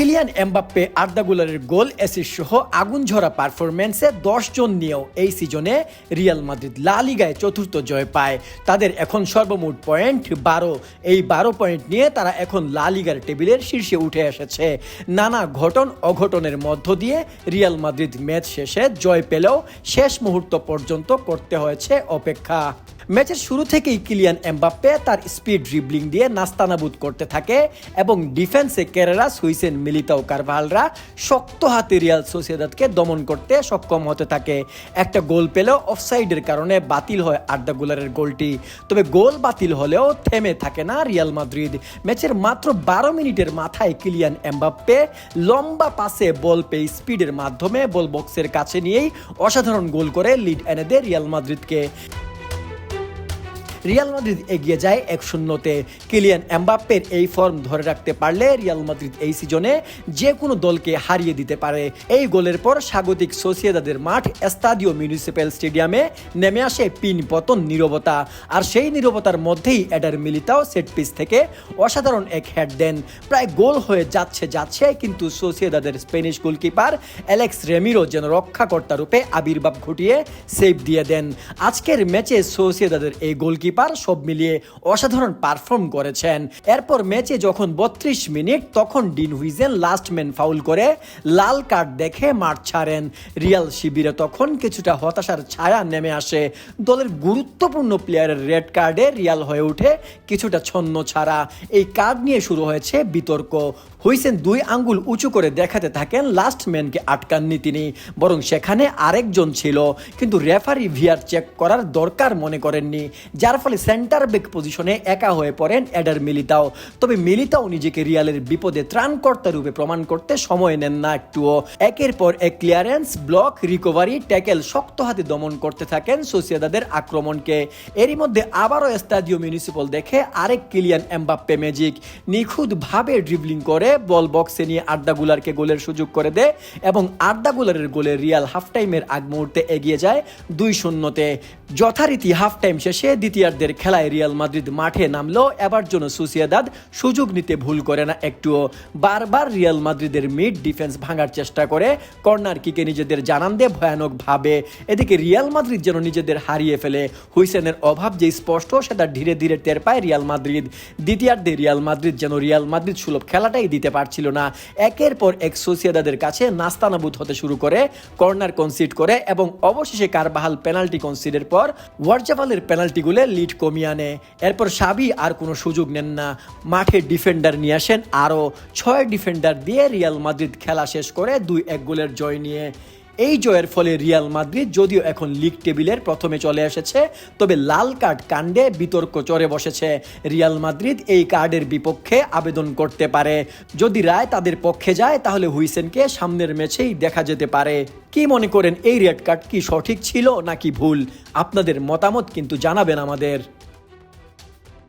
Kylian Mbappe আর্দাগুলারের goal assist সহ আগুন ঝরা পারফরমেন্সে দশ জন নিয়েও এই সিজনে রিয়াল মাদ্রিদ লা লিগায় চতুর্থ জয় পায়। তাদের এখন সর্বমোট পয়েন্ট বারো। এই বারো পয়েন্ট নিয়ে তারা এখন লা লিগার টেবিলের শীর্ষে উঠে এসেছে। নানা ঘটন অঘটনের মধ্য দিয়ে রিয়াল মাদ্রিদ ম্যাচ শেষে জয় পেলেও শেষ মুহূর্ত পর্যন্ত করতে হয়েছে অপেক্ষা। ম্যাচের শুরু থেকেই কিলিয়ান এমবাপ্পে তার স্পিড ড্রিবলিং দিয়ে নাস্তানাবুদ করতে থাকে এবং ডিফেন্সে কেরারাস হুইসেন মিলিতাও কারভালরা শক্ত হাতে রিয়াল সোসিয়েদাদকে দমন করতে সক্ষম হতে থাকে। একটা গোল পেলেও অফসাইডের কারণে বাতিল হয় আড্ডা গোলারের গোলটি। তবে গোল বাতিল হলেও থেমে থাকে না রিয়াল মাদ্রিদ। ম্যাচের মাত্র বারো মিনিটের মাথায় কিলিয়ান এমবাপ্পে লম্বা পাসে বল পেয়ে স্পিডের মাধ্যমে বল বক্সের কাছে নিয়েই অসাধারণ গোল করে লিড এনে দেয় রিয়াল মাদ্রিদকে। রিয়াল মাদ্রিদ এগিয়ে যায় এক শূন্যতে। কিলিয়ান এমবাপ্পের এই ফর্ম ধরে রাখতে পারলে রিয়াল মাদ্রিদ এই সিজনে যে কোনো দলকে হারিয়ে দিতে পারে। এই গোলের পর স্বাগতিক সোসিয়েদাদের মাঠ এস্তাদিও মিউনিসিপ্যাল স্টেডিয়ামে নেমে আসে পিন পতন নীরবতা। আর সেই নীরবতার মধ্যেই অ্যাডার মিলিতাও সেট পিস থেকে অসাধারণ এক হেড দেন। প্রায় গোল হয়ে যাচ্ছে যাচ্ছে কিন্তু সোসিয়েদাদের স্পেনিশ গোলকিপার অ্যালেক্স রেমিরো যেন রক্ষাকর্তা রূপে আবির্ভাব ঘটিয়ে সেভ দিয়ে দেন। আজকের ম্যাচে সোসিয়েদাদের এই গোলকিপার সব মিলিয়ে অসাধারণ পারফর্ম করেছেন। এরপর ম্যাচে যখন বত্রিশ মিনিট, তখন Dean Huijsen last man foul করে লাল কার্ড দেখে মাঠ ছাড়েন। রিয়াল শিবিরে তখন কিছুটা হতাশার ছায়া নেমে আসে। দলের গুরুত্বপূর্ণ প্লেয়ারের রেড কার্ডে রিয়াল হয়ে ওঠে কিছুটা ছন্ন ছাড়া। এই কার্ড নিয়ে শুরু হয়েছে বিতর্ক। হুইসেন দুই আঙ্গুল উঁচু করে দেখাতে থাকেন লাস্ট ম্যানকে আটকাননি তিনি। বরং সেখানে আরেকজন ছিল। কিন্তু রেফারি ভিআর চেক করার দরকার মনে করেননি। যার ফলে সেন্টার ব্যাক পজিশনে একা হয়ে পড়েন এডার মিলিতাও। তবে মিলিতাও নিজেকে রিয়ালের বিপদে ত্রাণকর্তা রূপে প্রমাণ করতে সময় নেন না একটুও। একের পর এক ক্লিয়ারেন্স ব্লক রিকভারি ট্যাকেল শক্ত হাতে দমন করতে থাকেন সোসিয়াদাদের আক্রমণকে। এরই মধ্যে আবারও স্টাডিও মিউনিসিপাল দেখে আরেক কিলিয়ান এমবাপ্পে ম্যাজিক নিখুঁতভাবে ড্রিবলিং করে, বল বক্সে নিয়ে আড্ডা গুলারকে গোলের সুযোগ করে দেয় এবং আড্ডা গুলারের গোলে রিয়াল হাফ টাইমের আগ মুহূর্তে এগিয়ে যায় দুই শূন্যতে। যথারীতি হাফ টাইম শেষে দ্বিতীয়ার্ধের খেলায় রিয়াল মাদ্রিদ মাঠে নামলেও এবার জন্য সুসিয়াদাদ সুযোগ নিতে ভুল করে না একটুও। বারবার রিয়াল মাদ্রিদের মিড ডিফেন্স ভাঙার চেষ্টা করে, কর্নার কিকে নিজেদের জানান দেয় ভয়ানকভাবে। এদিকে রিয়াল মাদ্রিদ যেন নিজেদের হারিয়ে ফেলে। হুইসেনের অভাব যে স্পষ্ট, সেটা ধীরে ধীরে টের পায় রিয়াল মাদ্রিদ। দ্বিতীয়ার্ধে রিয়াল মাদ্রিদ যেন রিয়াল মাদ্রিদ সুলভ খেলাটাই দিতে পারছিল না। একের পর এক সোসিয়াদাদের কাছে নাস্তানাবুদ হতে শুরু করে, কর্নার কনসিড করে এবং অবশেষে কারবাহাল পেনাল্টি কনসিডের পর ওয়ার্জাপালের পেনাল্টিগুলো লিড কমিয়ে আনে। এরপর সাবি আর কোনো সুযোগ নেন না। মাঠে ডিফেন্ডার নিয়ে আসেন আরও ছয় ডিফেন্ডার দিয়ে রিয়াল মাদ্রিদ খেলা শেষ করে দুই এক গোলের জয় নিয়ে। এই জয়ের ফলে রিয়াল মাদ্রিদ যদিও এখন লিগ টেবিলের প্রথমে চলে এসেছে, তবে লাল কার্ড কাণ্ডে বিতর্ক চড়ে বসেছে। রিয়াল মাদ্রিদ এই কার্ডের বিপক্ষে আবেদন করতে পারে। যদি রায় তাদের পক্ষে যায়, তাহলে হুইসেনকে সামনের ম্যাচেই দেখা যেতে পারে। কি মনে করেন এই রেড কার্ড কি সঠিক ছিল নাকি ভুল? আপনাদের মতামত কিন্তু জানাবেন আমাদের।